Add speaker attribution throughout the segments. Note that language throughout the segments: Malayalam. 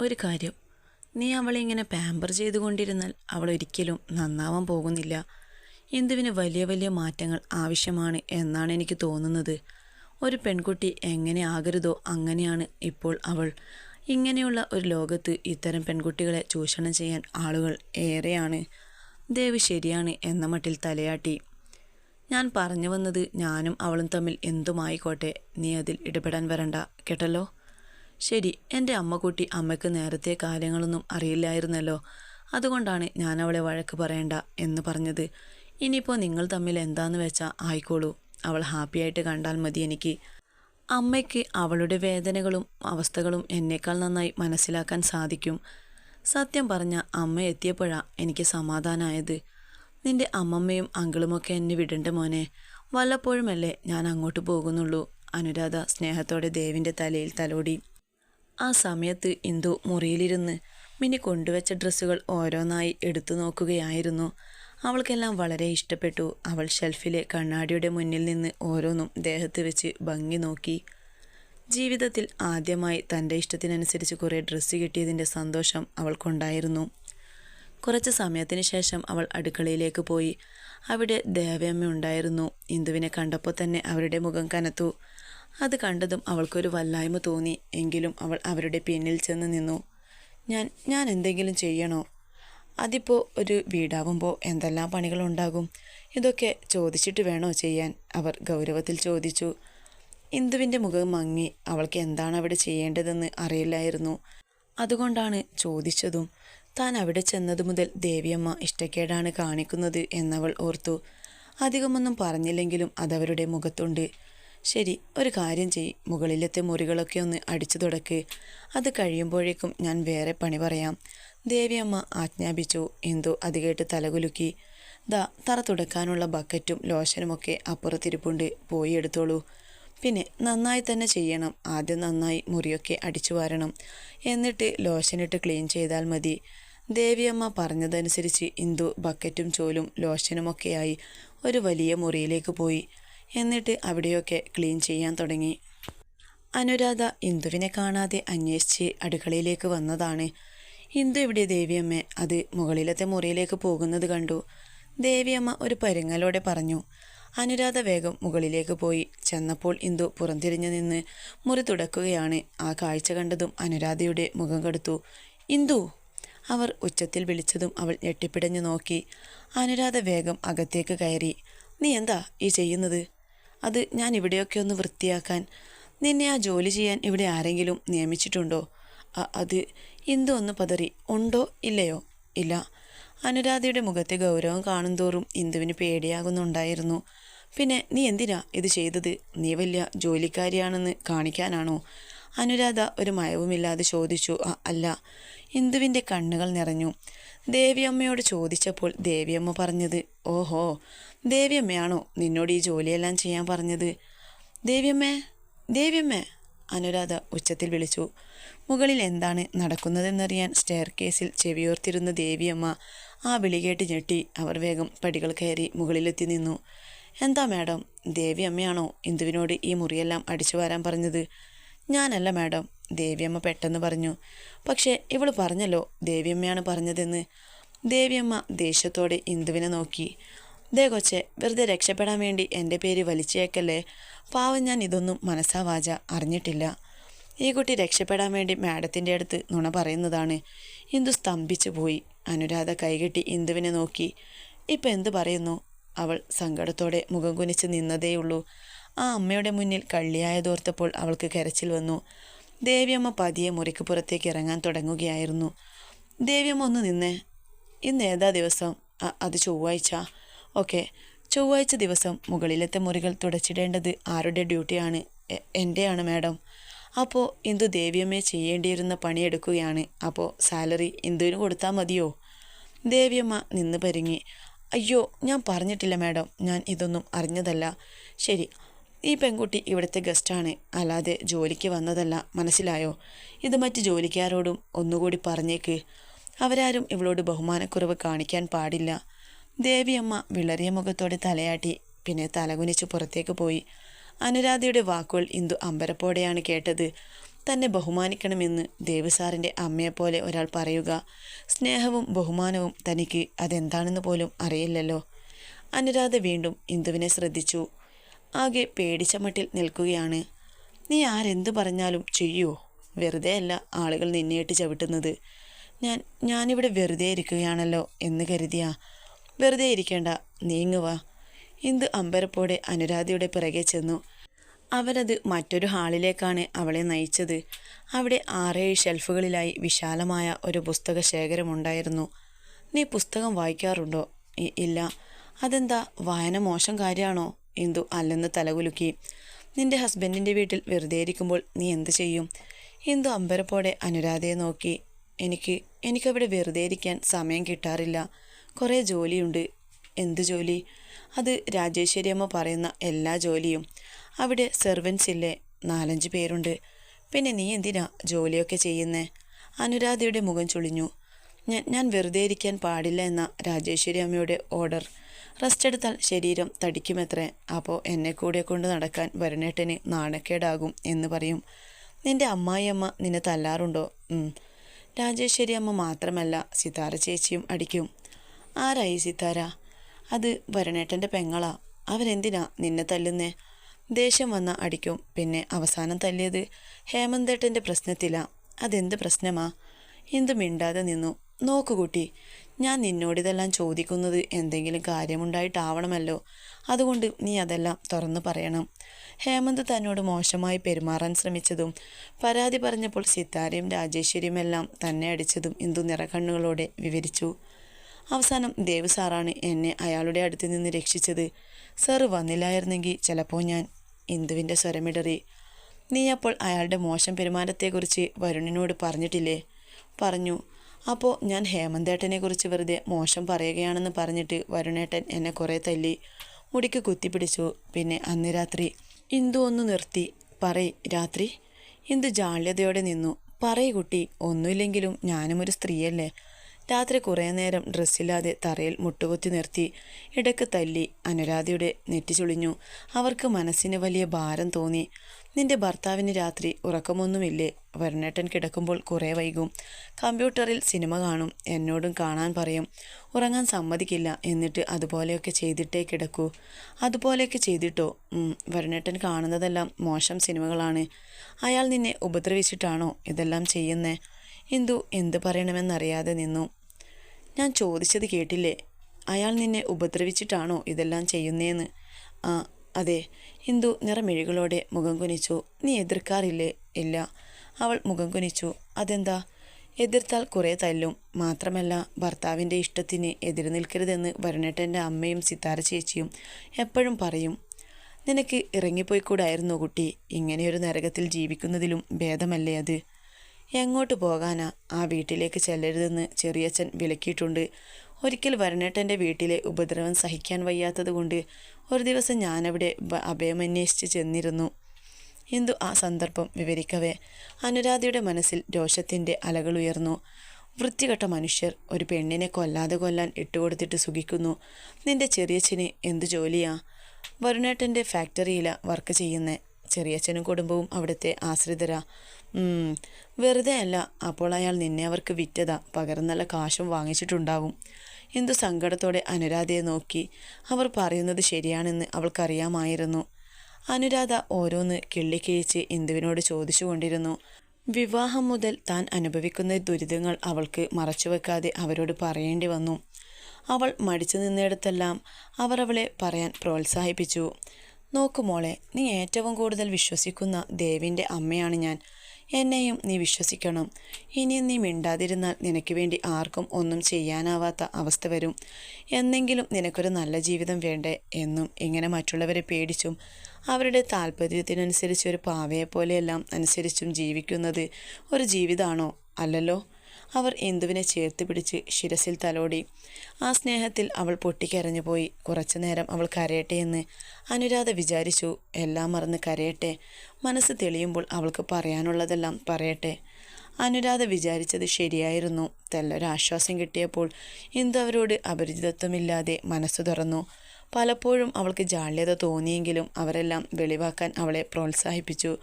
Speaker 1: ഒരു കാര്യം. നീ അവളെ ഇങ്ങനെ പാമ്പർ ചെയ്തുകൊണ്ടിരുന്നാൽ അവൾ ഒരിക്കലും നന്നാവാൻ പോകുന്നില്ല. ഇന്ദുവിന് വലിയ വലിയ മാറ്റങ്ങൾ ആവശ്യമാണ് എന്നാണ് എനിക്ക് തോന്നുന്നത്. ഒരു പെൺകുട്ടി എങ്ങനെ ആകരുതോ അങ്ങനെയാണ് ഇപ്പോൾ അവൾ. ഇങ്ങനെയുള്ള ഒരു ലോകത്ത് ഇത്തരം പെൺകുട്ടികളെ ചൂഷണം ചെയ്യാൻ ആളുകൾ ഏറെയാണ്. ദേവ് ശരിയാണ് എന്ന മട്ടിൽ തലയാട്ടി. ഞാൻ പറഞ്ഞു വന്നത് ഞാനും അവളും തമ്മിൽ എന്തുമായിക്കോട്ടെ. നീ അതിൽ ഇടപെടാൻ വരണ്ട. കേട്ടല്ലോ? ശരി എന്റെ അമ്മക്കുട്ടി അമ്മയ്ക്ക് നേരത്തെ കാര്യങ്ങളൊന്നും അറിയില്ലായിരുന്നല്ലോ. അതുകൊണ്ടാണ് ഞാൻ അവളെ വഴക്ക് പറയണ്ട എന്ന് പറഞ്ഞത്. ഇനിയിപ്പോൾ നിങ്ങൾ തമ്മിൽ എന്താന്ന് വെച്ചാൽ ആയിക്കോളൂ. അവൾ ഹാപ്പിയായിട്ട് കണ്ടാൽ മതി എനിക്ക്. അമ്മയ്ക്ക് അവളുടെ വേദനകളും അവസ്ഥകളും എന്നേക്കാൾ നന്നായി മനസ്സിലാക്കാൻ സാധിക്കും. സത്യം പറഞ്ഞ അമ്മ എത്തിയപ്പോഴാ എനിക്ക് സമാധാനമായത് നിന്റെ അമ്മമ്മയും അങ്കിളുമൊക്കെ എന്നെ വിടണ്ട മോനെ. വല്ലപ്പോഴുമല്ലേ ഞാൻ അങ്ങോട്ട് പോകുന്നുള്ളൂ? അനുരാധ സ്നേഹത്തോടെ ദേവിന്റെ തലയിൽ തലോടി. ആ സമയത്ത് ഇന്ദു മുറിയിലിരുന്ന് മിനി കൊണ്ടുവച്ച ഡ്രസ്സുകൾ ഓരോന്നായി എടുത്തു നോക്കുകയായിരുന്നു. അവൾക്കെല്ലാം വളരെ ഇഷ്ടപ്പെട്ടു. അവൾ ഷെൽഫിലെ കണ്ണാടിയുടെ മുന്നിൽ നിന്ന് ഓരോന്നും ദേഹത്ത് വെച്ച് ഭംഗി നോക്കി. ജീവിതത്തിൽ ആദ്യമായി തന്റെ ഇഷ്ടത്തിനനുസരിച്ച് കുറേ ഡ്രസ്സ് കിട്ടിയതിന്റെ സന്തോഷം അവൾക്കുണ്ടായിരുന്നു. കുറച്ച് സമയത്തിന് ശേഷം അവൾ അടുക്കളയിലേക്ക് പോയി. അവിടെ ദേവയമ്മ ഉണ്ടായിരുന്നു ഇന്ദുവിനെ കണ്ടപ്പോൾ തന്നെ അവരുടെ മുഖം കനത്തു. അത് കണ്ടതും അവൾക്കൊരു വല്ലായ്മ തോന്നി. എങ്കിലും അവൾ അവരുടെ പിന്നിൽ ചെന്ന് നിന്നു. ഞാൻ ഞാൻ എന്തെങ്കിലും ചെയ്യണോ? അതിപ്പോൾ ഒരു വീടാവുമ്പോൾ എന്തെല്ലാം പണികളുണ്ടാകും? ഇതൊക്കെ ചോദിച്ചിട്ട് വേണോ ചെയ്യാൻ? അവർ ഗൗരവത്തിൽ ചോദിച്ചു. ഇന്ദുവിന്റെ മുഖം മങ്ങി. അവൾക്ക് എന്താണ് അവിടെ ചെയ്യേണ്ടതെന്ന് അറിയില്ലായിരുന്നു. അതുകൊണ്ടാണ് ചോദിച്ചതും. താൻ അവിടെ ചെന്നതു മുതൽ ദേവിയമ്മ ഇഷ്ടക്കേടാണ് കാണിക്കുന്നത് എന്നവൾ ഓർത്തു. അധികമൊന്നും പറഞ്ഞില്ലെങ്കിലും അതവരുടെ മുഖത്തുണ്ട്. ശരി ഒരു കാര്യം ചെയ് മുകളിലത്തെ മുറികളൊക്കെ ഒന്ന് അടിച്ചു തുടക്ക്. അത് കഴിയുമ്പോഴേക്കും ഞാൻ വേറെ പണി പറയാം. ദേവിയമ്മ ആജ്ഞാപിച്ചു. എന്തോ അത് കേട്ട് തലകുലുക്കി. ദാ തറ തുടക്കാനുള്ള ബക്കറ്റും ലോഷനുമൊക്കെ അപ്പുറത്തിരിപ്പുണ്ട്. പോയി എടുത്തോളൂ. പിന്നെ നന്നായി തന്നെ ചെയ്യണം. ആദ്യം നന്നായി മുറിയൊക്കെ അടിച്ചു വാരണം. എന്നിട്ട് ലോഷനിട്ട് ക്ലീൻ ചെയ്താൽ മതി. ദേവിയമ്മ പറഞ്ഞതനുസരിച്ച് ഇന്ദു ബക്കറ്റും ചോലും ലോഷനുമൊക്കെയായി ഒരു വലിയ മുറിയിലേക്ക് പോയി. എന്നിട്ട് അവിടെയൊക്കെ ക്ലീൻ ചെയ്യാൻ തുടങ്ങി. അനുരാധ ഇന്ദുവിനെ കാണാതെ അന്വേഷിച്ച് അടുക്കളയിലേക്ക് വന്നതാണ്. ഇന്ദു ഇവിടെ ദേവിയമ്മ അത് മുകളിലത്തെ മുറിയിലേക്ക് പോകുന്നത് കണ്ടു. ദേവിയമ്മ ഒരു പരുങ്ങലോടെ പറഞ്ഞു അനുരാധ വേഗം മുകളിലേക്ക് പോയി. ചെന്നപ്പോൾ ഇന്ദു പുറംതിരിഞ്ഞു നിന്ന് മുറി തുടക്കുകയാണ്. ആ കാഴ്ച കണ്ടതും അനുരാധയുടെ മുഖം കടുത്തു. ഇന്ദു അവർ ഉച്ചത്തിൽ വിളിച്ചതും അവൾ ഞെട്ടിപ്പിടഞ്ഞു നോക്കി. അനുരാധ വേഗം അകത്തേക്ക് കയറി നീ എന്താ ഈ ചെയ്യുന്നത്? അത് ഞാൻ ഇവിടെയൊക്കെ ഒന്ന് വൃത്തിയാക്കാൻ. നിന്നെ ആ ജോലി ചെയ്യാൻ ഇവിടെ ആരെങ്കിലും നിയമിച്ചിട്ടുണ്ടോ? അത് ഇന്ദു ഒന്ന് പതറി. ഉണ്ടോ? ഇല്ലയോ? ഇല്ല. അനുരാധയുടെ മുഖത്തെ ഗൗരവം കാണുന്തോറും ഇന്ദുവിന് പേടിയാകുന്നുണ്ടായിരുന്നു. പിന്നെ നീ എന്തിനാ ഇത് ചെയ്തത്? നീ വലിയ ജോലിക്കാരിയാണെന്ന് കാണിക്കാനാണോ? അനുരാധ ഒരു മയവുമില്ലാതെ ചോദിച്ചു. അല്ല. ഇന്ദുവിന്റെ കണ്ണുകൾ നിറഞ്ഞു. ദേവിയമ്മയോട് ചോദിച്ചപ്പോൾ ദേവിയമ്മ പറഞ്ഞത് ഓഹോ ദേവിയമ്മയാണോ നിന്നോട് ഈ ജോലിയെല്ലാം ചെയ്യാൻ പറഞ്ഞത്? ദേവിയമ്മേ ദേവിയമ്മേ അനുരാധ ഉച്ചത്തിൽ വിളിച്ചു. മുകളിൽ എന്താണ് നടക്കുന്നതെന്നറിയാൻ സ്റ്റെയർ കേസിൽ ചെവിയോർത്തിരുന്ന ദേവിയമ്മ ആ വിളി കേട്ട് ഞെട്ടി അവർ വേഗം പടികൾ കയറി മുകളിലെത്തി നിന്നു. എന്താ മാഡം ദേവിയമ്മയാണോ ഇന്ദുവിനോട് ഈ മുറിയെല്ലാം അടിച്ചു വരാൻ പറഞ്ഞത്? ഞാനല്ല മാഡം ദേവിയമ്മ പെട്ടെന്ന് പറഞ്ഞു. പക്ഷേ ഇവൾ പറഞ്ഞല്ലോ ദേവിയമ്മയാണ് പറഞ്ഞതെന്ന്. ദേവിയമ്മ ദേഷ്യത്തോടെ ഇന്ദുവിനെ നോക്കി. ദേ കൊച്ചെ വെറുതെ രക്ഷപ്പെടാൻ വേണ്ടി എന്റെ പേര് വലിച്ചേക്കല്ലേ? പാവം ഞാൻ ഇതൊന്നും മനസ്സാവാച അറിഞ്ഞിട്ടില്ല. ഈ കുട്ടി രക്ഷപ്പെടാൻ വേണ്ടി മാഡത്തിന്റെ അടുത്ത് നുണ പറയുന്നതാണ്. ഇന്ദു സ്തംഭിച്ചു പോയി. അനുരാധ കൈകെട്ടി ഇന്ദുവിനെ നോക്കി. ഇപ്പം എന്ത് പറയുന്നു? അവൾ സങ്കടത്തോടെ മുഖം കുനിച്ച് നിന്നതേയുള്ളൂ. ആ അമ്മയുടെ മുന്നിൽ കള്ളിയായതോർത്തപ്പോൾ അവൾക്ക് കരച്ചിൽ വന്നു. ദേവിയമ്മ പതിയെ മുറിക്ക് പുറത്തേക്ക് ഇറങ്ങാൻ തുടങ്ങുകയായിരുന്നു. ദേവിയമ്മ ഒന്ന് നിന്നേ ഇന്ന് ഏതാ ദിവസം? അത് ചൊവ്വാഴ്ച. ഓക്കെ ചൊവ്വാഴ്ച ദിവസം മുകളിലത്തെ മുറികൾ തുടച്ചിടേണ്ടത് ആരുടെ ഡ്യൂട്ടിയാണ്? എന്റെയാണ് മാഡം. അപ്പോൾ ഇന്ദു ദേവിയമ്മയെ ചെയ്യേണ്ടിയിരുന്ന പണിയെടുക്കുകയാണ് അപ്പോൾ സാലറി ഇന്ദുവിന് കൊടുത്താൽ മതിയോ? ദേവിയമ്മ നിന്ന് പരിങ്ങി അയ്യോ ഞാൻ പറഞ്ഞിട്ടില്ല മാഡം. ഞാൻ ഇതൊന്നും അറിഞ്ഞതല്ല. ശരി ഈ പെൺകുട്ടി ഇവിടുത്തെ ഗസ്റ്റാണ്. അല്ലാതെ ജോലിക്ക് വന്നതല്ല. മനസ്സിലായോ? ഇത് മറ്റ് ജോലിക്കാരോടും ഒന്നുകൂടി പറഞ്ഞേക്ക്. അവരാരും ഇവളോട് ബഹുമാനക്കുറവ് കാണിക്കാൻ പാടില്ല. ദേവിയമ്മ വിളറിയ മുഖത്തോടെ തലയാട്ടി. പിന്നെ തലകുനിച്ച് പുറത്തേക്ക് പോയി. അനുരാധയുടെ വാക്കുകൾ ഇന്ദു അമ്പരപ്പോടെയാണ് കേട്ടത്. തന്നെ ബഹുമാനിക്കണമെന്ന് ദേവസാറിന്റെ അമ്മയെപ്പോലെ ഒരാൾ പറയുക. സ്നേഹവും ബഹുമാനവും തനിക്ക് അതെന്താണെന്ന് പോലും അറിയില്ലല്ലോ. അനുരാധ വീണ്ടും ഇന്ദുവിനെ ശ്രദ്ധിച്ചു. ആകെ പേടിച്ച മട്ടിൽ നിൽക്കുകയാണ്. നീ ആരെന്തു പറഞ്ഞാലും ചെയ്യുമോ വെറുതെ അല്ല ആളുകൾ നിന്നെയിട്ട് ചവിട്ടുന്നത്. ഞാൻ ഞാനിവിടെ വെറുതെ ഇരിക്കുകയാണല്ലോ എന്ന് കരുതിയാ. വെറുതെ ഇരിക്കേണ്ട നീങ്ങുക ഇന്ത് അമ്പരപ്പോടെ അനുരാധയുടെ പിറകെ ചെന്നു. അവരത് മറ്റൊരു ഹാളിലേക്കാണ് അവളെ നയിച്ചത്. അവിടെ ആറേഴ് ഷെൽഫുകളിലായി വിശാലമായ ഒരു പുസ്തക ശേഖരമുണ്ടായിരുന്നു നീ പുസ്തകം വായിക്കാറുണ്ടോ? ഇല്ല. അതെന്താ? വായന മോശം കാര്യമാണോ ഇന്ദു അല്ലെന്ന് തലകുലുക്കി. നിന്റെ ഹസ്ബൻഡിന്റെ വീട്ടിൽ വെറുതെ ഇരിക്കുമ്പോൾ നീ എന്ത് ചെയ്യും? ഇന്ദു അമ്പരപ്പോടെ അനുരാധയെ നോക്കി. എനിക്ക് എനിക്കവിടെ വെറുതെ ഇരിക്കാൻ സമയം കിട്ടാറില്ല. കുറേ ജോലിയുണ്ട്. എന്ത് ജോലി? അത് രാജേശ്വരി അമ്മ പറയുന്ന എല്ലാ ജോലിയും. അവിടെ സെർവൻസ് ഇല്ലേ? നാലഞ്ച് പേരുണ്ട്. പിന്നെ നീ എന്തിനാ ജോലിയൊക്കെ ചെയ്യുന്നേ? അനുരാധയുടെ മുഖം ചുളിഞ്ഞു. ഞാൻ ഞാൻ വെറുതെ ഇരിക്കാൻ പാടില്ല എന്ന രാജേശ്വരി അമ്മയുടെ ഓർഡർ. റെസ്റ്റ് എടുത്താൽ ശരീരം തടിക്കുമത്രേ. അപ്പോൾ എന്നെ കൂടെ കൊണ്ട് നടക്കാൻ വരുണേട്ടന് നാണക്കേടാകും എന്ന് പറയും. നിന്റെ അമ്മായിയമ്മ നിന്നെ തല്ലാറുണ്ടോ. രാജേശ്വരി അമ്മ മാത്രമല്ല സിതാര ചേച്ചിയും അടിക്കും. ആരായി സിതാര? അത് വരണേട്ടന്റെ പെങ്ങളാ. അവരെന്തിനാ നിന്നെ തല്ലുന്നേ? ദേഷ്യം വന്ന അടിക്കും. പിന്നെ അവസാനം തല്ലിയത് ഹേമന്തേട്ടന്റെ പ്രശ്നത്തിലാ. അതെന്ത് പ്രശ്നമാ? എന്ത് മിണ്ടാതെ നിന്നു. നോക്കു കുട്ടി. ഞാൻ നിന്നോട് ഇതെല്ലാം ചോദിക്കുന്നത് എന്തെങ്കിലും കാര്യമുണ്ടായിട്ടാവണമല്ലോ. അതുകൊണ്ട് നീ അതെല്ലാം തുറന്നു പറയണം. ഹേമന്ത് തന്നോട് മോശമായി പെരുമാറാൻ ശ്രമിച്ചതും പരാതി പറഞ്ഞപ്പോൾ സിത്താരയും രാജേശ്വരിയും എല്ലാം തന്നെ അടിച്ചതും ഇന്ദു നിറകണ്ണുകളോടെ വിവരിച്ചു. അവസാനം ദേവ് സാറാണ് എന്നെ അയാളുടെ അടുത്ത് നിന്ന് രക്ഷിച്ചത്. സാർ വന്നില്ലായിരുന്നെങ്കിൽ ചിലപ്പോൾ ഞാൻ ഇന്ദുവിന്റെ സ്വരമിടറി. നീ അപ്പോൾ അയാളുടെ മോശം പെരുമാറ്റത്തെക്കുറിച്ച് വരുണിനോട് പറഞ്ഞിട്ടില്ലേ? പറഞ്ഞു. അപ്പോൾ ഞാൻ ഹേമന്തേട്ടനെക്കുറിച്ച് വെറുതെ മോശം പറയുകയാണെന്ന് പറഞ്ഞിട്ട് വരുണേട്ടൻ എന്നെ കുറേ തല്ലി മുടിക്ക് കുത്തിപ്പിടിച്ചു. പിന്നെ അന്ന് രാത്രി ഇന്ദു ഒന്ന് നിർത്തി. പറയ് രാത്രി? ഇന്ദു ജാള്യതയോടെ നിന്നു. പറയ് കുട്ടി ഒന്നുമില്ലെങ്കിലും ഞാനും ഒരു സ്ത്രീയല്ലേ? രാത്രി കുറേ നേരം ഡ്രസ്സില്ലാതെ തറയിൽ മുട്ടുകുത്തി നിർത്തി ഇടയ്ക്ക് തല്ലി അനുരാധയുടെ നെറ്റിച്ചൊളിഞ്ഞു അവർക്ക് മനസ്സിന് വലിയ ഭാരം തോന്നി. നിന്റെ ഭർത്താവിന് രാത്രി ഉറക്കമൊന്നുമില്ലേ? വരുണേട്ടൻ കിടക്കുമ്പോൾ കുറേ വൈകും. കമ്പ്യൂട്ടറിൽ സിനിമ കാണും. എന്നോടും കാണാൻ പറയും. ഉറങ്ങാൻ സമ്മതിക്കില്ല. എന്നിട്ട് അതുപോലെയൊക്കെ ചെയ്തിട്ടേ കിടക്കൂ. അതുപോലെയൊക്കെ ചെയ്തിട്ടോ? വരണേട്ടൻ കാണുന്നതെല്ലാം മോശം സിനിമകളാണ്. അയാൾ നിന്നെ ഉപദ്രവിച്ചിട്ടാണോ ഇതെല്ലാം ചെയ്യുന്നേ? എന്തു എന്ത് പറയണമെന്നറിയാതെ നിന്നു. ഞാൻ ചോദിച്ചത് കേട്ടില്ലേ? അയാൾ നിന്നെ ഉപദ്രവിച്ചിട്ടാണോ ഇതെല്ലാം ചെയ്യുന്നേന്ന്? ആ അതെ ഇന്ദു നിറമിഴികളോടെ മുഖം കുനിച്ചു. നീ എതിർക്കാറില്ലേ? ഇല്ല. അവൾ മുഖം കുനിച്ചു. അതെന്താ? എതിർത്താൽ കുറേ തല്ലും. മാത്രമല്ല ഭർത്താവിന്റെ ഇഷ്ടത്തിന് എതിര് നിൽക്കരുതെന്ന് വരുണേട്ടന്റെ അമ്മയും സിത്താര ചേച്ചിയും എപ്പോഴും പറയും. നിനക്ക് ഇറങ്ങിപ്പോയിക്കൂടായിരുന്നു കുട്ടി. ഇങ്ങനെയൊരു നരകത്തിൽ ജീവിക്കുന്നതിലും ഭേദമല്ലേ അത്? എങ്ങോട്ട് പോകാനാ? ആ വീട്ടിലേക്ക് ചെല്ലരുതെന്ന് ചെറിയച്ഛൻ വിലക്കിയിട്ടുണ്ട്. ഒരിക്കൽ വരണേട്ടന്റെ വീട്ടിലെ ഉപദ്രവം സഹിക്കാൻ വയ്യാത്തതുകൊണ്ട് ഒരു ദിവസം ഞാനവിടെ അഭയമന്വേഷിച്ച് ചെന്നിരുന്നു. ഇന്ദു ആ സന്ദർഭം വിവരിക്കവേ? അനുരാധയുടെ മനസ്സിൽ രോഷത്തിന്റെ അലകളുയർന്നു വൃത്തികെട്ട മനുഷ്യർ ഒരു പെണ്ണിനെ കൊല്ലാതെ കൊല്ലാൻ ഇട്ടുകൊടുത്തിട്ട് സുഖിക്കുന്നു. നിന്റെ ചെറിയച്ഛന് എന്ത് ജോലിയാ? വരുണേട്ടന്റെ ഫാക്ടറിയിലാ വർക്ക് ചെയ്യുന്നേ. ചെറിയച്ഛനും കുടുംബവും അവിടുത്തെ ആശ്രിതരാ. വെറുതെ അല്ല അപ്പോൾ അയാൾ നിന്നെ അവർക്ക് വിറ്റതാ. പകരം നല്ല കാശും വാങ്ങിച്ചിട്ടുണ്ടാവും. എന്തു സങ്കടത്തോടെ അനുരാധയെ നോക്കി അവർ പറയുന്നത് ശരിയാണെന്ന് അവൾക്കറിയാമായിരുന്നു. അനുരാധ ഓരോന്ന് കിള്ളിക്കിഴിച്ച് ഇന്ദുവിനോട് ചോദിച്ചുകൊണ്ടിരുന്നു. വിവാഹം മുതൽ താൻ അനുഭവിക്കുന്ന ദുരിതങ്ങൾ അവൾക്ക് മറച്ചുവെക്കാതെ അവരോട് പറയേണ്ടി വന്നു. അവൾ മടിച്ചു നിന്നിടത്തെല്ലാം അവർ അവളെ പറയാൻ പ്രോത്സാഹിപ്പിച്ചു. നോക്കു മോളെ നീ ഏറ്റവും കൂടുതൽ വിശ്വസിക്കുന്ന ദേവിന്റെ അമ്മയാണ് ഞാൻ. എന്നെയും നീ വിശ്വസിക്കണം. ഇനി നീ മിണ്ടാതിരുന്നാൽ നിനക്ക് വേണ്ടി ആർക്കും ഒന്നും ചെയ്യാനാവാത്ത അവസ്ഥ വരും. എന്നെങ്കിലും നിനക്കൊരു നല്ല ജീവിതം വേണ്ടേ എന്നും ഇങ്ങനെ മറ്റുള്ളവരെ പേടിച്ചും അവരുടെ താല്പര്യത്തിനനുസരിച്ച് ഒരു പാവയെപ്പോലെയെല്ലാം അനുസരിച്ചും ജീവിക്കുന്നത് ഒരു ജീവിതമാണോ അല്ലല്ലോ? അവർ ഇന്ദുവിനെ ചേർത്ത് പിടിച്ച് ശിരസിൽ തലോടി. ആ സ്നേഹത്തിൽ അവൾ പൊട്ടിക്കരഞ്ഞുപോയി. കുറച്ചു നേരം അവൾ കരയട്ടെ എന്ന് അനുരാധ വിചാരിച്ചു. എല്ലാം മറന്ന് കരയട്ടെ. മനസ്സ് തെളിയുമ്പോൾ അവൾക്ക് പറയാനുള്ളതെല്ലാം പറയട്ടെ. അനുരാധ വിചാരിച്ചത് ശരിയായിരുന്നു. തെല്ലൊരാശ്വാസം കിട്ടിയപ്പോൾ ഇന്ദു അവരോട് അപരിചിതത്വമില്ലാതെ മനസ്സു തുറന്നു. പലപ്പോഴും അവൾക്ക് ജാള്യത തോന്നിയെങ്കിലും അവരെല്ലാം വെളിവാക്കാൻ അവളെ പ്രോത്സാഹിപ്പിച്ചു.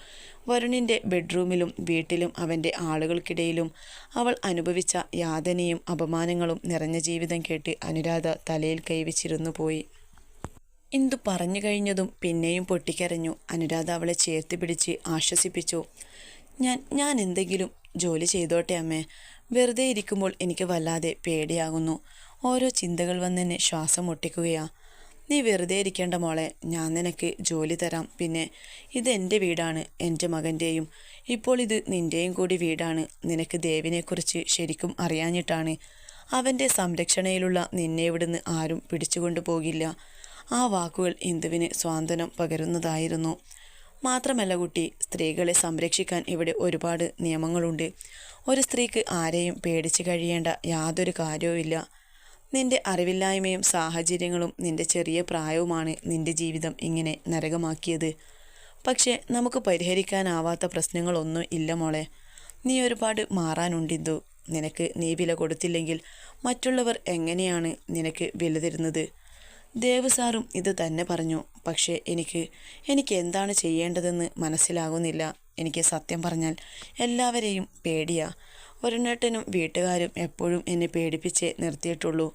Speaker 1: വരുണിന്റെ ബെഡ്റൂമിലും വീട്ടിലും അവന്റെ ആളുകൾക്കിടയിലും അവൾ അനുഭവിച്ച യാതനയും അപമാനങ്ങളും നിറഞ്ഞ ജീവിതം കേട്ട് അനുരാധ തലയിൽ കൈവച്ചിരുന്നു പോയി. ഇന്ദു പറഞ്ഞു കഴിഞ്ഞതും പിന്നെയും പൊട്ടിക്കരഞ്ഞു. അനുരാധ അവളെ ചേർത്ത് പിടിച്ച് ആശ്വസിപ്പിച്ചു. ഞാൻ ഞാൻ എന്തെങ്കിലും ജോലി ചെയ്തോട്ടെ അമ്മേ. വെറുതെ ഇരിക്കുമ്പോൾ എനിക്ക് വല്ലാതെ പേടിയാകുന്നു. ഓരോ ചിന്തകൾ വന്നെന്നെ ശ്വാസം മുട്ടിക്കുകയാ. നീ വെറുതെ ഇരിക്കേണ്ട മോളെ ഞാൻ നിനക്ക് ജോലി തരാം. പിന്നെ ഇതെന്റെ വീടാണ് എന്റെ മകന്റെയും. ഇപ്പോൾ ഇത് നിന്റെയും കൂടി വീടാണ്. നിനക്ക് ദേവിനെക്കുറിച്ച് ശരിക്കും അറിയാഞ്ഞിട്ടാണ്. അവന്റെ സംരക്ഷണയിലുള്ള നിന്നെ ഇവിടുന്ന് ആരും പിടിച്ചുകൊണ്ടു പോകില്ല. ആ വാക്കുകൾ ഇന്ദുവിന് സ്വാന്തനം പകരുന്നതായിരുന്നു. മാത്രമല്ല കുട്ടി സ്ത്രീകളെ സംരക്ഷിക്കാൻ ഇവിടെ ഒരുപാട് നിയമങ്ങളുണ്ട്. ഒരു സ്ത്രീക്ക് ആരെയും പേടിച്ച് കഴിയേണ്ട യാതൊരു കാര്യവുമില്ല. നിന്റെ അറിവില്ലായ്മയും സാഹചര്യങ്ങളും നിന്റെ ചെറിയ പ്രായവുമാണ് നിന്റെ ജീവിതം ഇങ്ങനെ നരകമാക്കിയത്. പക്ഷേ നമുക്ക് പരിഹരിക്കാനാവാത്ത പ്രശ്നങ്ങളൊന്നും ഇല്ല മോളെ. നീ ഒരുപാട് മാറാനുണ്ടിന്തു നിനക്ക് നീ വില കൊടുത്തില്ലെങ്കിൽ മറ്റുള്ളവർ എങ്ങനെയാണ് നിനക്ക് വില തരുന്നത്? ദേവ് സാറും ഇത് തന്നെ പറഞ്ഞു. പക്ഷേ എനിക്ക് എനിക്ക് എന്താണ് ചെയ്യേണ്ടതെന്ന് മനസ്സിലാകുന്നില്ല. എനിക്ക് സത്യം പറഞ്ഞാൽ എല്ലാവരെയും പേടിയാ. ഒരെണ്ണേട്ടനും വീട്ടുകാരും എപ്പോഴും എന്നെ പേടിപ്പിച്ചേ നിർത്തിയിട്ടുള്ളൂ.